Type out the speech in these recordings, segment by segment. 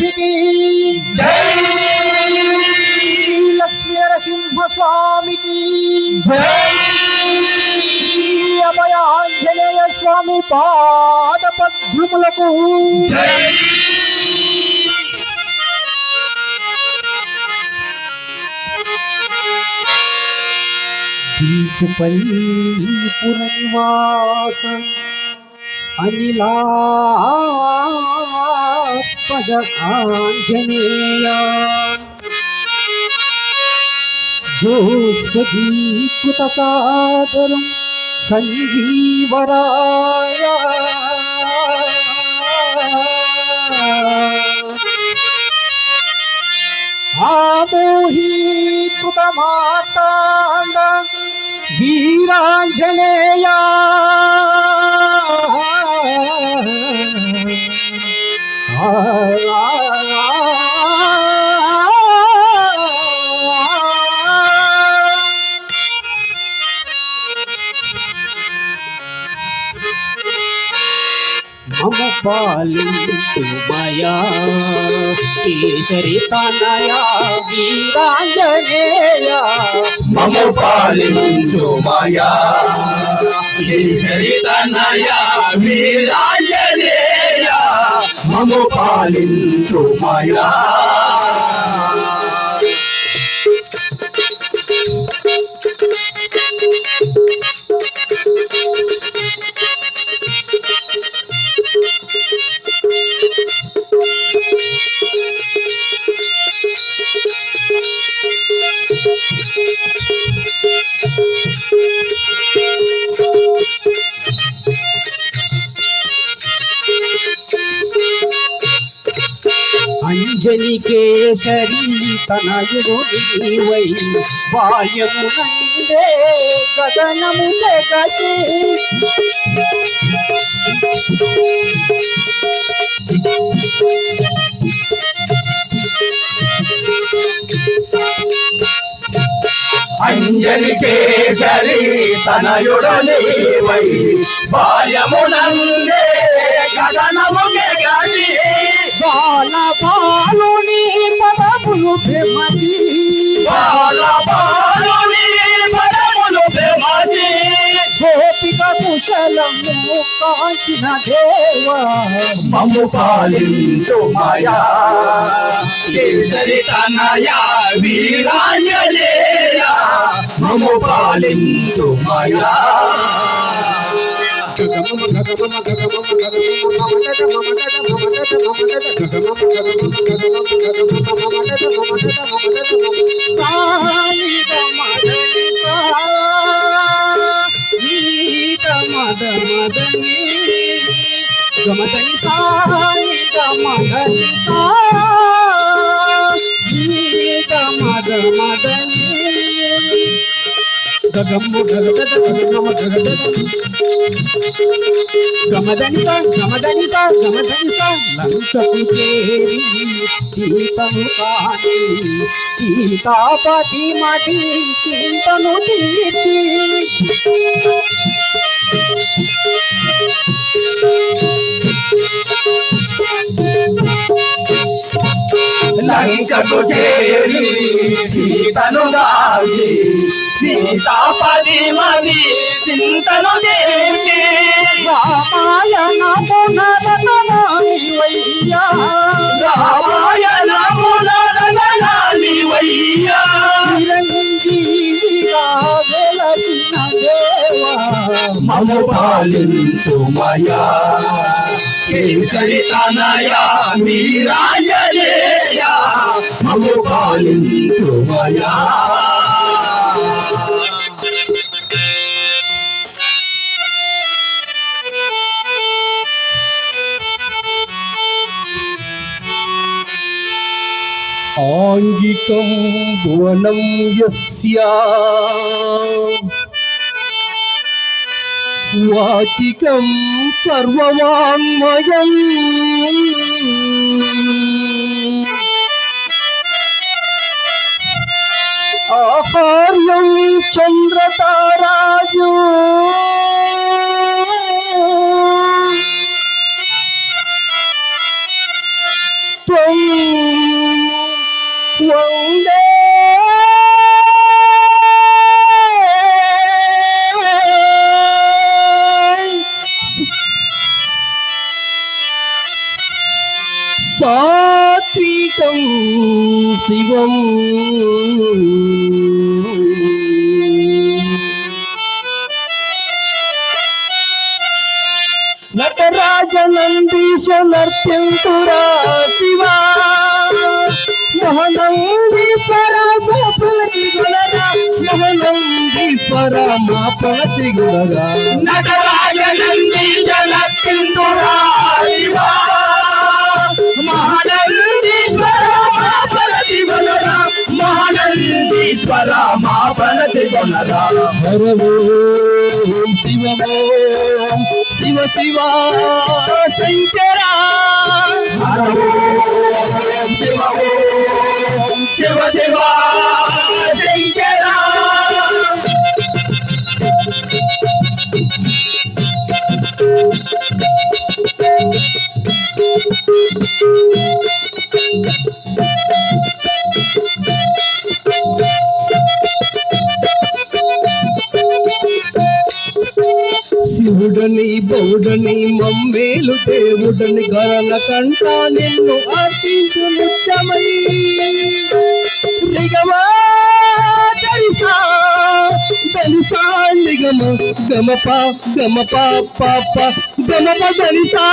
మూర్తికి లక్ష్మీ నరసింహ స్వామికి అభయ ఆంజనేయ స్వామి పాద బీచుపల్లి పురనివాస. అనిలాత్మజ ఆంజనేయ దోస్తీకృత సాదరం సంజీవరాయ. ఆమోహీకృత మాతాండ వీరాంజనేయా. మమ పాలించు మయా కేసరి తనయా వీరాంజనేయ మమ పాలించు మాయా చరితనయా వీరాంజనేయ మము పాలించు మయా. అంజలి కేసరి తనయుడు నీవై. బాల్యము నందే గగనము తెగసి అంజలి కేసరి తనయుడని వై బాల్యమునందే నందే గడి బాల బాలుని పదములు భ్రమతి బాల బాలుని పదములు ప్రేమది. గోపిక కుశలము కాంచిన దేవా. మమ్ము పాలించు మాయా. కేసరి తనయా వీరాంజనేయ. మమ్ము పాలించు మాయా. గమదని సాయి గమదని సా మద మదని గగమ్మ గగద గగమ్మ గగద గమదని గమదని గమదని లంకకు చేరి సీతను కాని సీతాపతి మటి చింతను తీర్చి. లంకకు చేరి సీతను దాచి సీతాపది మది చింతను దేచి రామాయణ పునరతనామి వయ్యా రామాయణ పునరనాలి వయ్యా చిరంజీవిగా వెలసిన దేవా. మము పాలించు మయా కేసరి తనయా మీరాంజనేయ మము పాలించు మయా ఆంగికం భువనం యస్యా. వాచికం సర్వవాङ्మయం ఆహార్యం సాత్వికం శివం. నటరాజనందీశ నర్త్యంతురా శివా. మహనంది గోపులకి గుణరా మహనంది మా పలతి గుణరా నటరాజ నంది శివా. మా పరతి గొనరా హరవో శివమో శివ శివ శంకరా హర ఓం శివ ఓం శివ శివ శంకరా శివుడని బౌడని మమ్మేలు దేవుడని గరల కంట నిన్ను అర్పించు నిత్యమై. నిగమా దరిసా దరిసా నిగమ? గమప గమప పాప గమప దరిసా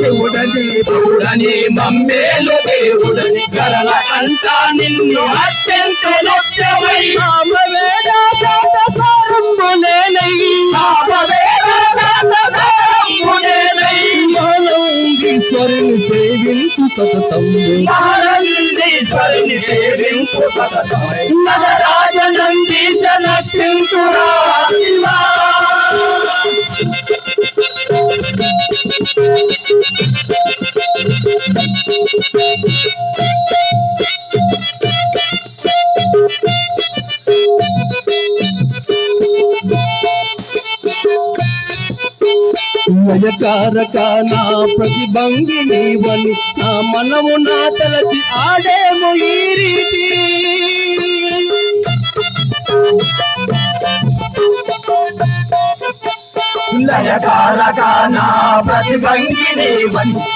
దేవుడని దేవుడని మమ్మేలు దేవుడని గరల అంతా నిన్ను అత్యంత సారంభులేనై మానవుంగీశ్వరుని సేవించు సతతంబు మహానందీశ్వరుని సేవింపు సతతమై నగరాజ నందీశ లయకారక నా ప్రతిభంగి నీవని. నా మనము నా తలచి ఆడేము ఈ రీతి. లయకారక నా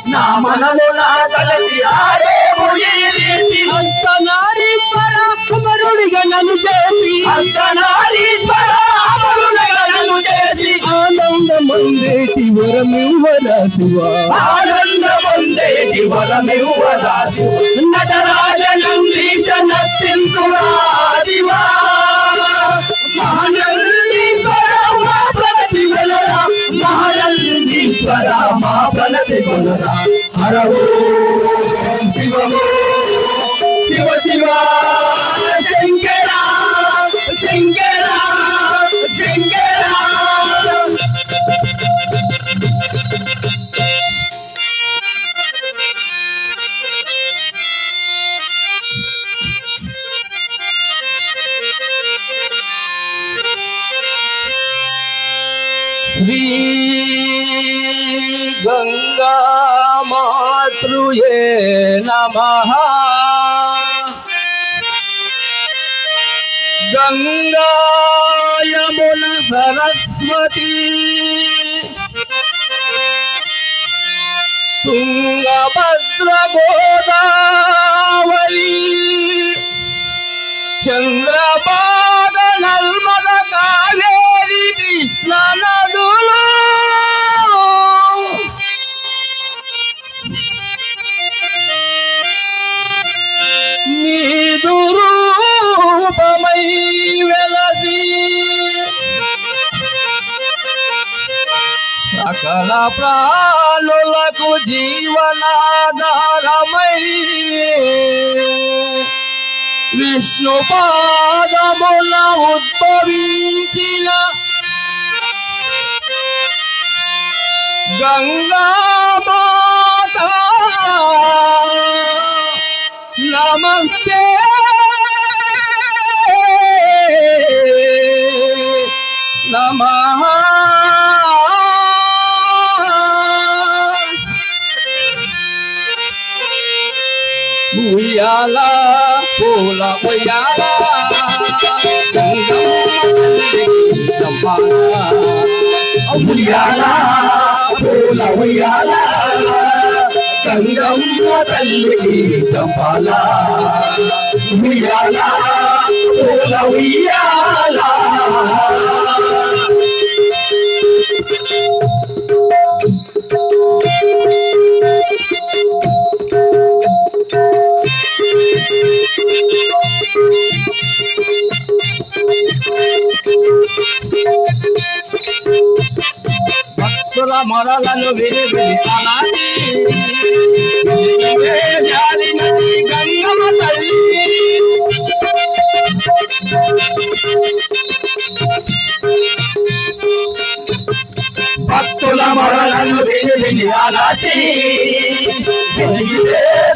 నా మనము నా తలసి ఆడేము ఈ రీతి. అంత నారీశ్వర కుమరుడిగా నన్ను చేసి. అంతనారీశ్వర అమరునగరము చేసి ఆనందమందేటి వరమివ్వరా శివా ఆనందముందేటి నటరాజ నందీశ నత్తింతురా మహానందీశ్వర మా ప్రగతి మహానందీశ్వర మా ప్రగతి శివ శివ శంకర శంకర. నమ గంగా యమున సరస్వతి తుంగభద్ర గోదావరి చంద్రపాద నర్మద కావేరి సకల ప్రాణులకు జీవనాధారమై విష్ణు పాదముల ఉద్భవించిన గంగా మాత. నమస్తే. నమః. ఉయ్యాల పూల ఉయ్యాల ఉయ్యాల పూల ఉయ్యాల గంగమ్మ తల్లికి జపాల ఉయ్యాల పూల ఉయ్యాల మొరలను విని విని అలాగే నీవే గంగమ్మ తల్లి. భక్తుల మొరలను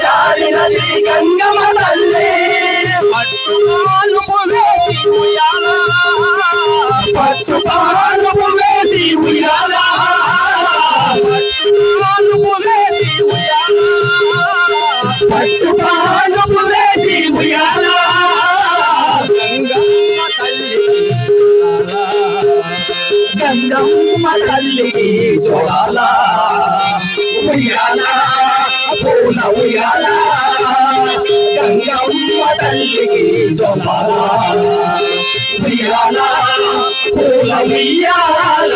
దారినది గంగమ్మ తల్లి. వేసి ఉయ్యాల. గంగమ్మ తల్లికి జోడాల ఉయ్యాల పూల ఉయ్యాల గంగమ్మ తల్లికి జోడాల ఉయ్యాల పూల ఉయ్యాల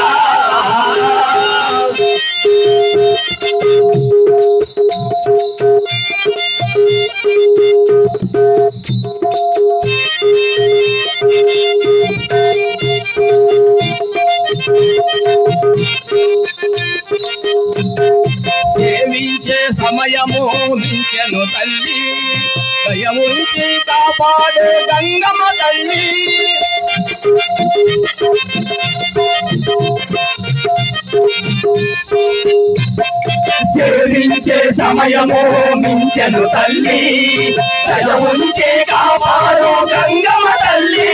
Thank you. మించెను తల్లి. భయముంచి కాపాడే గంగమ్మ తల్లి. సేవించే సమయము మించెను తల్లి. దయ ఉంచే కాపాడు గంగమ్మ తల్లి.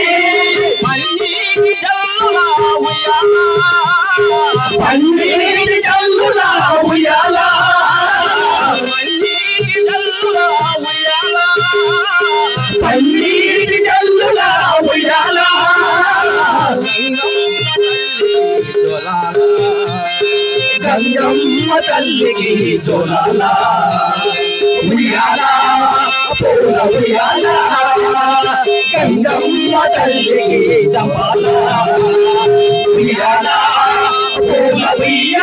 పన్నీటి జల్లులా ఉయ్యాల గంగమ్మ తల్లికి జోలాల ఉయ్యాల పూల ఉయ్యాల గంగమ్మ తల్లికి జపాల ఉయ్యాల పూల ఉయ్యాల